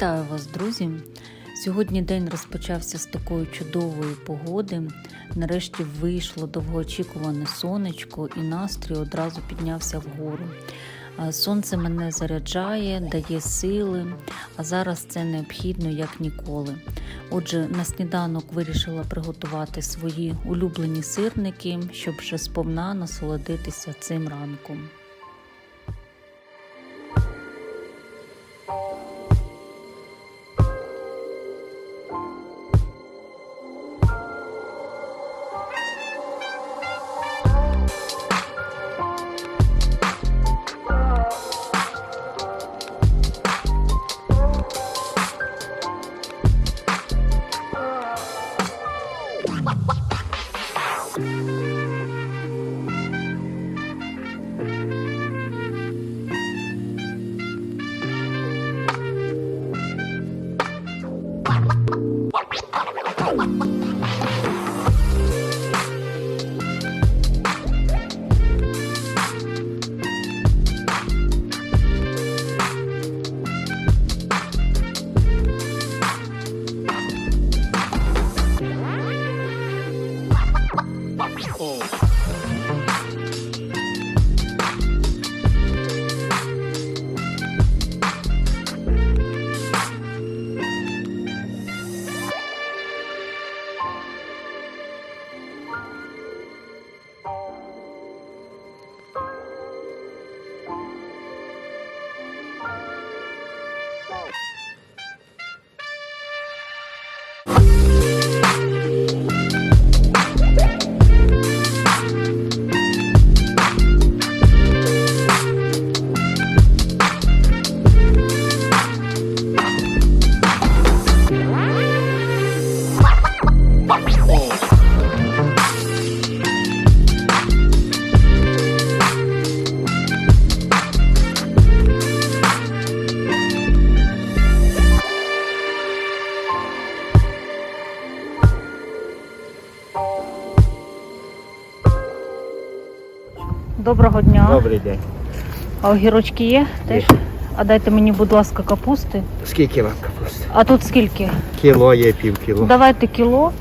Вітаю вас, друзі! Сьогодні день розпочався з такої чудової погоди. Нарешті вийшло довгоочікуване сонечко, і настрій одразу піднявся вгору. Сонце мене заряджає, дає сили, а зараз це необхідно як ніколи. Отже, на сніданок вирішила приготувати свої улюблені сирники, щоб вже сповна насолодитися цим ранком. What? Доброго дня. Добрий день. А огірочки є теж? А дайте мені, будь ласка, капусти. Скільки вам капусти? А тут скільки? Кіло є, пів кіло. Давайте кіло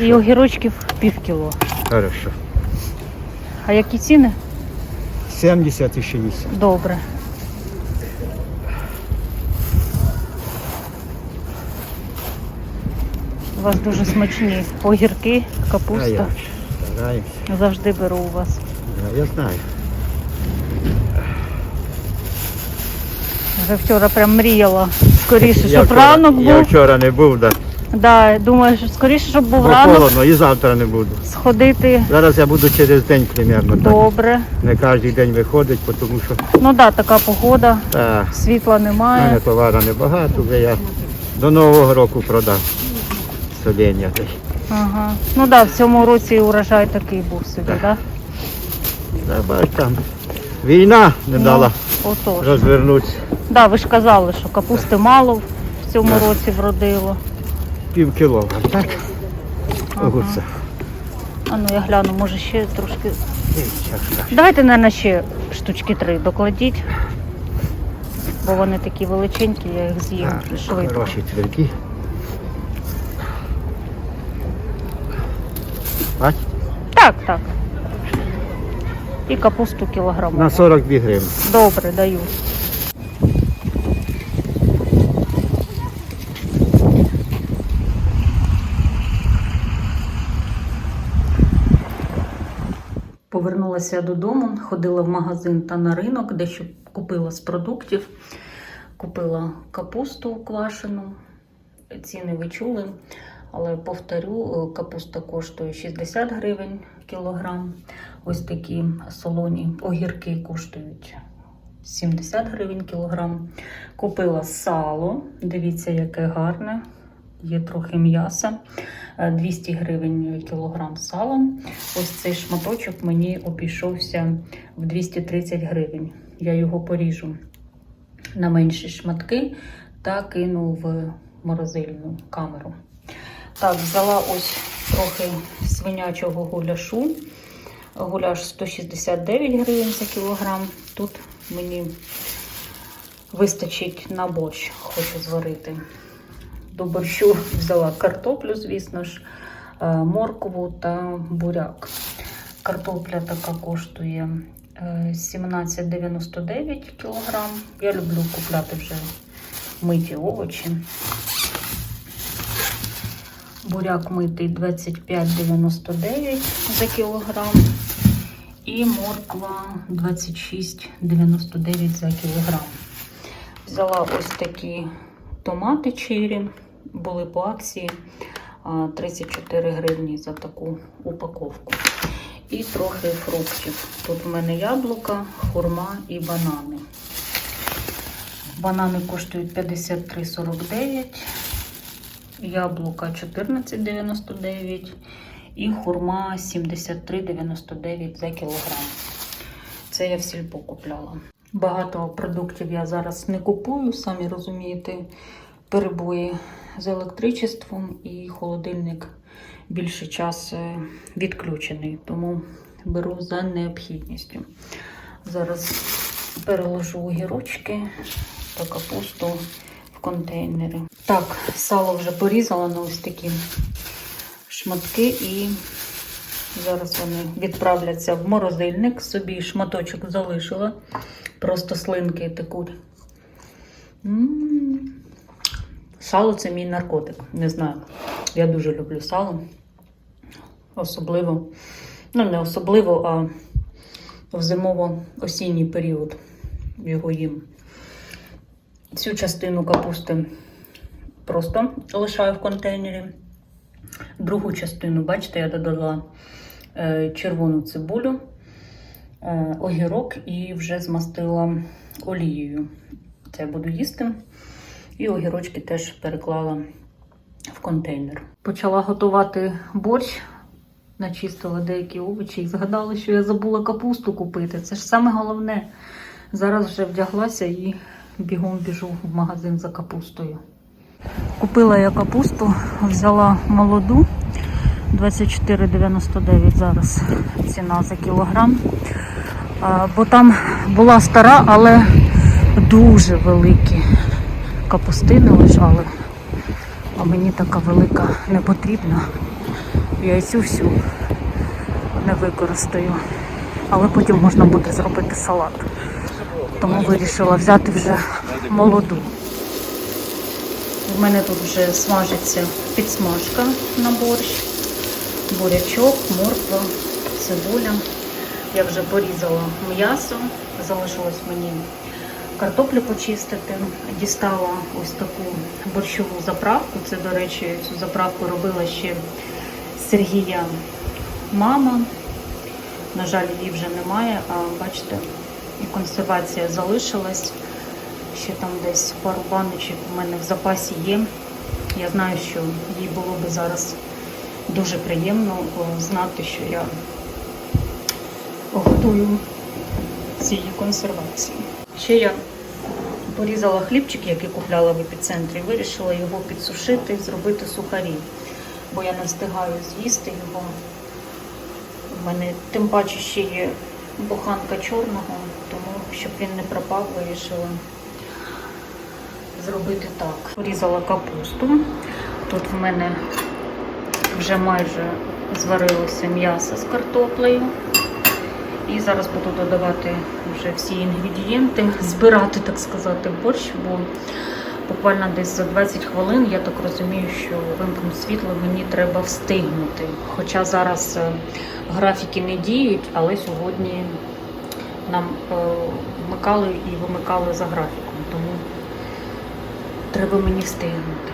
і огірочків пів кіло. хорошо. А які ціни? 70 і 60. Добре. У вас дуже смачні огірки, капуста. Завжди беру у вас. Да, Я знаю. Вже вчора прям мріяла скоріше, щоб вчора, ранок Я вчора не був, да. Да, думаю, що скоріше, щоб був Бо ранок холодно, і завтра не буду. сходити. Зараз я буду через день примерно. Так. Добре. Не кожен день виходить, тому що Ну так, да, така погода, та, світла в мене немає. товару небагато, вже я до Нового року продав десь. Ага. Ну так, да, в цьому році урожай такий був собі, так? Да? Бач, там війна не дала Ну, отож. розвернутися. Да, ви ж казали, що капусти мало в цьому Да. році вродило. Пів кіло, так? Огурця. А ну я гляну, може ще трошки. Давайте, мабуть, ще штучки три докладіть. Бо вони такі величенькі, я їх з'їм Так, швидко. Хороші тверді. Так, так. І капусту кілограмову. На 42 гривні. Добре, даю. Повернулася додому, ходила в магазин та на ринок, дещо купила з продуктів. Купила капусту квашену. Ціни ви чули. Але повторю, е, капуста коштує 60 гривень кілограм. Ось такі солоні огірки коштують 70 гривень кілограм. Купила сало. Дивіться, яке гарне. Є трохи м'яса. Е, 200 гривень кілограм сала. Ось цей шматочок мені обійшовся в 230 гривень. Я його поріжу на менші шматки та кину в морозильну камеру. Так, взяла ось трохи свинячого гуляшу. Гуляш 169 гривень за кілограм. Тут мені Вистачить на борщ, хочу зварити. До борщу взяла картоплю, звісно ж, е, моркву та буряк. Картопля така коштує е, 17,99 кг. Я люблю купляти вже миті овочі. Буряк митий 25,99 за кілограм. І морква 26,99 за кілограм. Взяла ось такі томати чирі, були по акції 34 гривні за таку упаковку. І трохи фруктів. Тут в мене яблука, хурма і банани. Банани коштують 53,49, яблука 14,99 і хурма 73,99 за кілограм. Це я в сільпо купляла. Багато продуктів я зараз не купую, самі розумієте, перебої з електричеством і холодильник більше час е, відключений, тому беру за необхідністю. Зараз переложу огірочки та капусту контейнери. Так, сало вже порізала на ось такі шматки і зараз вони відправляться в морозильник. Собі шматочок залишила. Просто слинки. М. Сало це мій наркотик. Не знаю. Я дуже люблю сало. Особливо, ну не особливо, а в зимово-осінній період його їм. Цю частину капусти просто лишаю в контейнері. Другу частину, бачите, я додала е, червону цибулю, е, огірок і вже змастила олією. Це я буду їсти. І огірочки теж переклала в контейнер. Почала готувати борщ, начистила деякі овочі і згадала, що я забула капусту купити. Це ж саме головне. Зараз вже вдяглася і бігом біжу в магазин за капустою. Купила я капусту, взяла молоду 24,99 зараз ціна за кілограм. Бо там була стара, але дуже великі капустини лежали. А мені така велика не потрібна. Я цю всю не використаю. Але потім можна буде зробити салат. Тому вирішила взяти вже молоду. У мене тут вже смажиться підсмажка на борщ, бурячок, морква, цибуля. Я вже порізала м'ясо, залишилось мені картоплю почистити. Дістала ось таку борщову заправку. Це, до речі, цю заправку робила ще Сергія мама. На жаль, її вже немає, а бачите, і консервація залишилась. Ще там десь пару баночок у мене в запасі є. Я знаю, що їй було би зараз дуже приємно знати, що я готую цієї консервації. Ще я порізала хлібчик, який купляла в епіцентрі, вирішила його підсушити і зробити сухарі, бо я не встигаю з'їсти його. У мене тим паче ще є буханка чорного, щоб він не пропав, вирішила зробити так. Порізала капусту. Тут в мене вже майже зварилося м'ясо з картоплею. І зараз буду додавати вже всі інгредієнти, збирати, так сказати, борщ, бо буквально десь за 20 хвилин я так розумію, що вимкнуть світло мені треба встигнути. Хоча зараз е, графіки не діють, але сьогодні нам е, вмикали і вимикали за графіком, тому треба мені встигнути.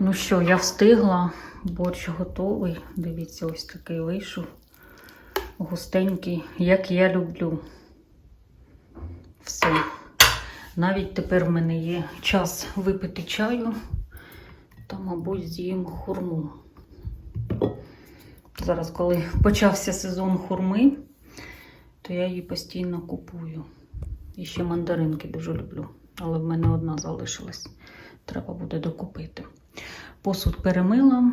Ну що, я встигла, борщ готовий. Дивіться, ось такий вийшов. Густенький, як я люблю. Все. Навіть тепер в мене є час випити чаю та, мабуть, з'їм хурму. Зараз, коли почався сезон хурми, то я її постійно купую. І ще мандаринки дуже люблю. Але в мене одна залишилась. Треба буде докупити. Посуд перемила.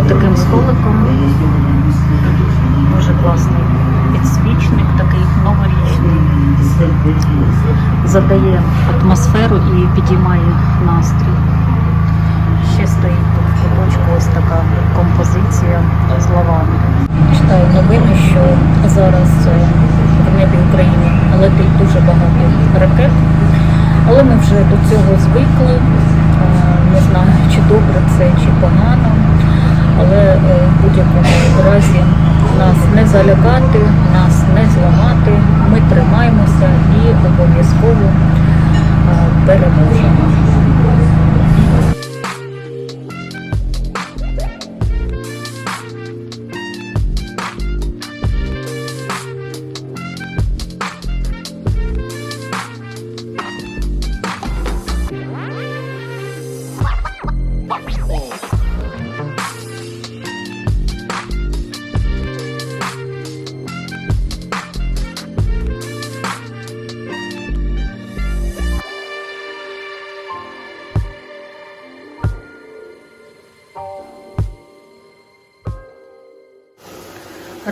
З- таким столиком. Дуже класний підсвічник, такий новорічний. Задає атмосферу і підіймає настрій. Ще стоїть тут в куточку ось така композиція з лаванди. Читаю новини, що зараз е, в небі України летить дуже багато ракет, але ми вже до цього звикли. Е, Не знаю, чи добре це, чи погано, але е, в будь-якому разі нас не залякати, нас не зламати. Ми тримаємося і обов'язково е, переможемо.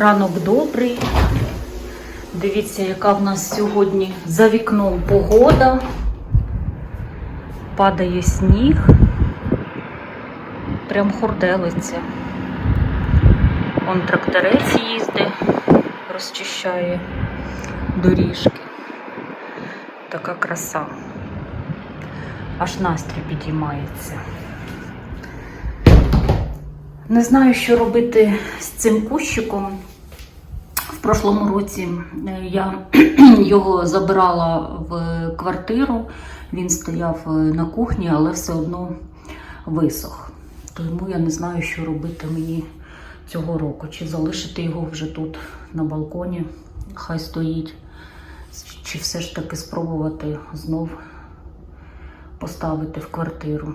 Ранок добрий. Дивіться, яка в нас сьогодні за вікном погода. Падає сніг. Прям хорделиться. Он тракторець їздить, розчищає доріжки. Така краса. Аж настрій підіймається. Не знаю, що робити з цим кущиком. Прошлому році е, я його забирала в квартиру. Він стояв е, на кухні, але все одно висох. Тому я не знаю, що робити мені цього року. Чи залишити його вже тут на балконі, хай стоїть, чи все ж таки спробувати знов поставити в квартиру.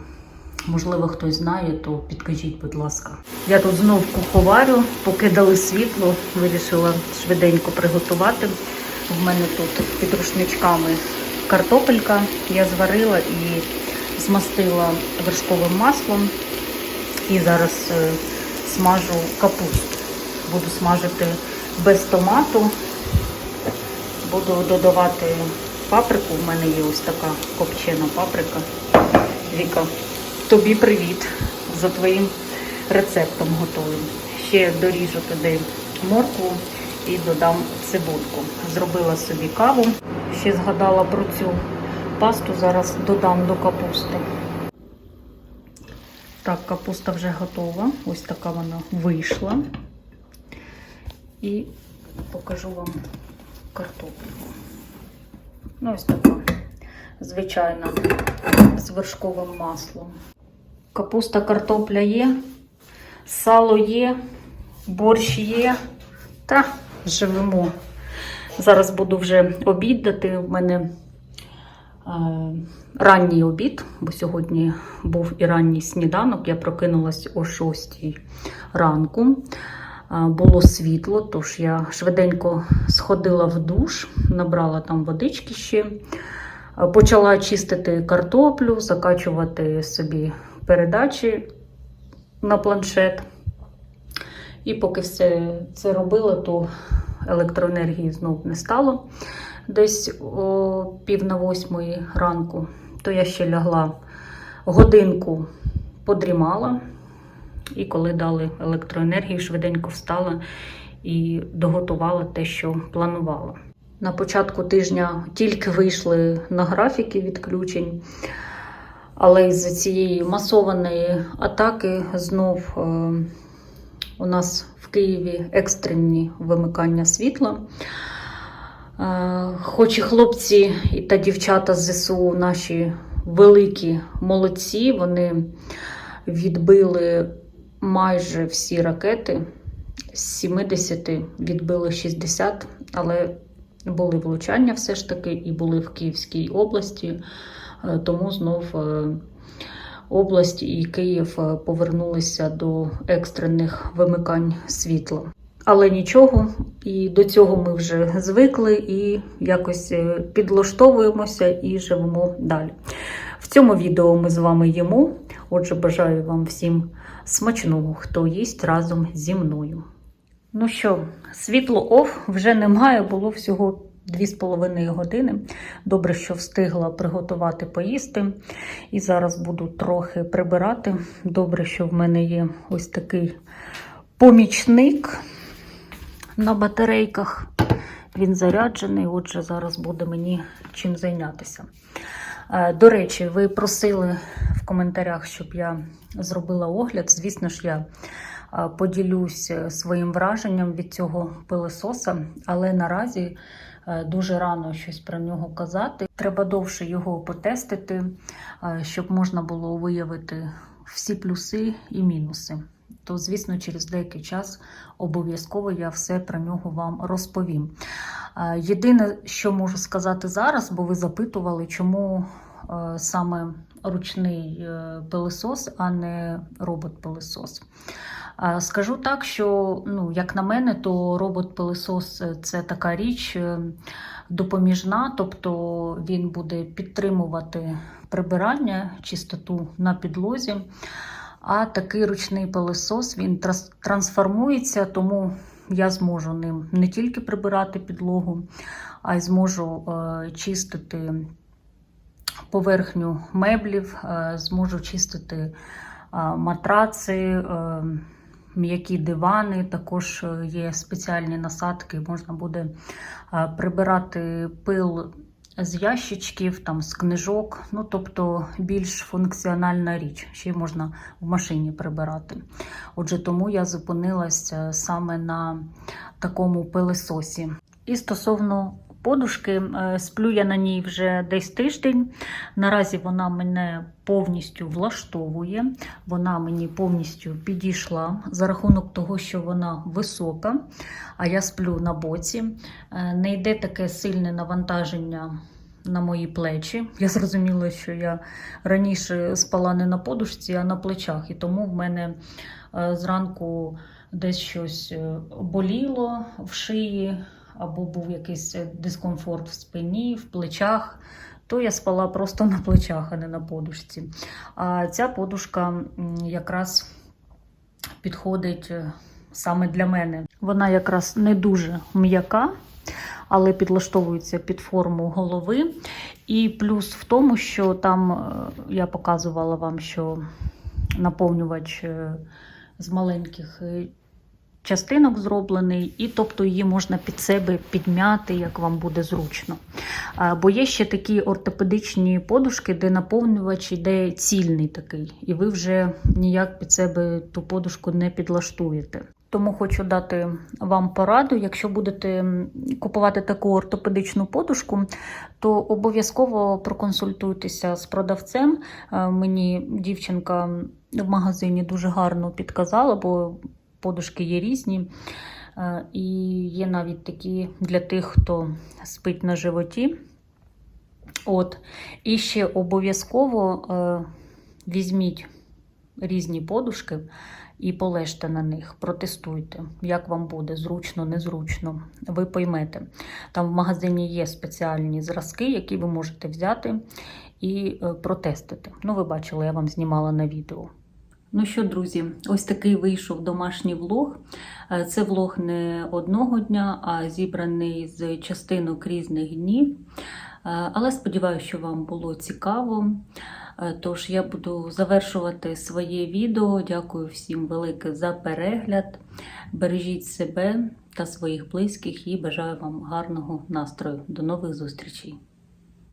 Можливо, хтось знає, то підкажіть, будь ласка. Я тут знов куховарю, поки дали світло, вирішила швиденько приготувати. В мене тут під рушничками картопелька. Я зварила і змастила вершковим маслом. І зараз е, смажу капусту. Буду смажити без томату. Буду додавати паприку. У мене є ось така копчена паприка. Віка, тобі привіт за твоїм рецептом готовим. Ще доріжу туди моркву і додам цибульку. Зробила собі каву. Ще згадала про цю пасту. Зараз додам до капусти. Так, капуста вже готова. Ось така вона вийшла. І покажу вам картоплю. Ну, ось така звичайна з вершковим маслом. Капуста, картопля є, сало є, борщ є. Та живемо. Зараз буду вже обідати. У мене е, ранній обід, бо сьогодні був і ранній сніданок. Я прокинулась о 6 ранку. Е, Було світло, тож я швиденько сходила в душ, набрала там водички ще. Е, Почала чистити картоплю, закачувати собі передачі на планшет. І поки все це робила, то електроенергії знов не стало десь о пів на восьмої ранку. То я ще лягла годинку, подрімала, І коли дали електроенергію, швиденько встала і доготувала те, що планувала. На початку тижня тільки вийшли на графіки відключень, але із-за цієї масованої атаки знов е, у нас в Києві екстрені вимикання світла. Е, Хоч і хлопці та дівчата з ЗСУ наші великі молодці, вони відбили майже всі ракети. З 70 відбили 60, але були влучання все ж таки і були в Київській області, тому знов е, область і Київ е, повернулися до екстрених вимикань світла. Але нічого, і до цього ми вже звикли і якось е, підлаштовуємося і живемо далі. В цьому відео ми з вами їмо. Отже, бажаю вам всім смачного, хто їсть разом зі мною. Ну що, світло оф вже немає, було всього 2,5 години. Добре, що встигла приготувати поїсти. І зараз буду трохи прибирати. Добре, що в мене є ось такий помічник на батарейках. Він заряджений, отже, зараз буде мені чим зайнятися. Е, До речі, ви просили в коментарях, щоб я зробила огляд. Звісно ж, я е, поділюсь е, своїм враженням від цього пилососа, але наразі дуже рано щось про нього казати. Треба довше його потестити, е, щоб можна було виявити всі плюси і мінуси. То, звісно, через деякий час обов'язково я все про нього вам розповім. Е, Єдине, що можу сказати зараз, бо ви запитували, чому е, саме ручний е, пилосос, а не робот-пилосос. Скажу так, що, ну, як на мене, то робот-пилосос е, це така річ е, допоміжна, тобто він буде підтримувати прибирання, чистоту на підлозі. А такий ручний пилосос він трансформується, тому я зможу ним не тільки прибирати підлогу, а й зможу е, чистити поверхню меблів, зможу чистити матраци, м'які дивани. Також е, є спеціальні насадки, можна буде е, прибирати пил з ящичків, там, з книжок, ну тобто більш функціональна річ, ще й можна в машині прибирати. Отже, тому я зупинилася саме на такому пилесосі. І стосовно подушки, е, сплю я на ній вже десь тиждень. Наразі вона мене повністю влаштовує, вона мені повністю підійшла за рахунок того, що вона висока, а я сплю на боці. Е, Не йде таке сильне навантаження на мої плечі. Я зрозуміла, що я раніше спала не на подушці, а на плечах, і тому в мене е, зранку десь щось боліло в шиї, або був якийсь е, дискомфорт в спині, в плечах. То я спала просто на плечах, а не на подушці. А ця подушка якраз підходить е, саме для мене. Вона якраз не дуже м'яка, але підлаштовується під форму голови. І плюс в тому, що там е, я показувала вам, що наповнювач з маленьких частинок зроблений, і тобто її можна під себе підмяти, як вам буде зручно. Бо є ще такі ортопедичні подушки, де наповнювач йде цільний такий, і ви вже ніяк під себе ту подушку не підлаштуєте. Тому хочу дати вам пораду, якщо будете купувати таку ортопедичну подушку, то обов'язково проконсультуйтеся з продавцем. Е, Мені дівчинка в магазині дуже гарно підказала, бо подушки є різні. Е, І є навіть такі для тих, хто спить на животі. От. І ще обов'язково е, візьміть різні подушки і полежте на них, протестуйте, як вам буде, зручно, незручно. Ви поймете. Там в магазині є спеціальні зразки, які ви можете взяти і е, протестити. Ну, ви бачили, я вам знімала на відео. Ну що, друзі, ось такий вийшов домашній влог. Е, Це влог не одного дня, а зібраний з частинок різних днів. Але сподіваюся, що вам було цікаво. Е, Тож я буду завершувати своє відео. Дякую всім велике за перегляд. Бережіть себе та своїх близьких і бажаю вам гарного настрою. До нових зустрічей!